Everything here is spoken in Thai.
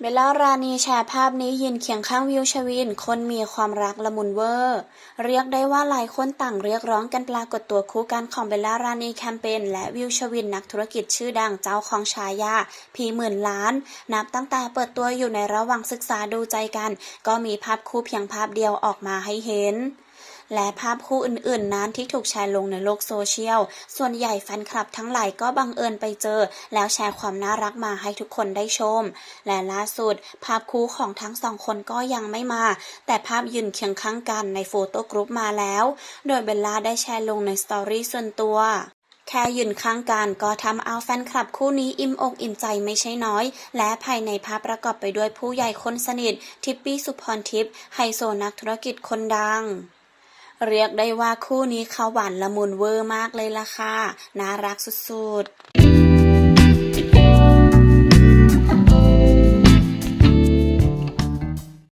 เบลล่ารานีแชร์ภาพนี้ยืนเคียงข้างวิวชวิน คนมีความรักละมุนเวอร์ เรียกได้ว่าหลายคนต่างเรียกร้องกันปรากฏตัวคู่กันของเบลล่ารานีแคมเปญและวิวชวินนักธุรกิจชื่อดังเจ้าของฉายาพีหมื่นล้าน นับตั้งแต่เปิดตัวอยู่ในระหว่างศึกษาดูใจกัน ก็มีภาพคู่เพียงภาพเดียวออกมาให้เห็น และภาพคู่อื่นๆ นั้นที่ถูกแชร์ลงในโลกโซเชียล ส่วนใหญ่แฟนคลับทั้งหลายก็บังเอิญไปเจอ แล้วแชร์ความน่ารักมาให้ทุกคนได้ชม และล่าสุด ภาพคู่ของทั้งสองคนก็ยังไม่มา แต่ภาพยืนเคียงข้างกันในโฟโต้กรุ๊ปมาแล้ว โดยเบลล่าได้แชร์ลงในสตอรี่ส่วนตัวแค่ยืนข้างกันก็ทำเอาแฟนคลับคู่นี้อิ่มอกอิ่มใจไม่ใช่น้อย และภายในภาพประกอบไปด้วยผู้ใหญ่คนสนิท ทิปปี้สุพรทิพย์ไฮโซนักธุรกิจคนดัง เรียกได้ว่าคู่นี้เขาหวานละมุนเวอร์มากเลยล่ะค่ะ น่ารักสุดๆ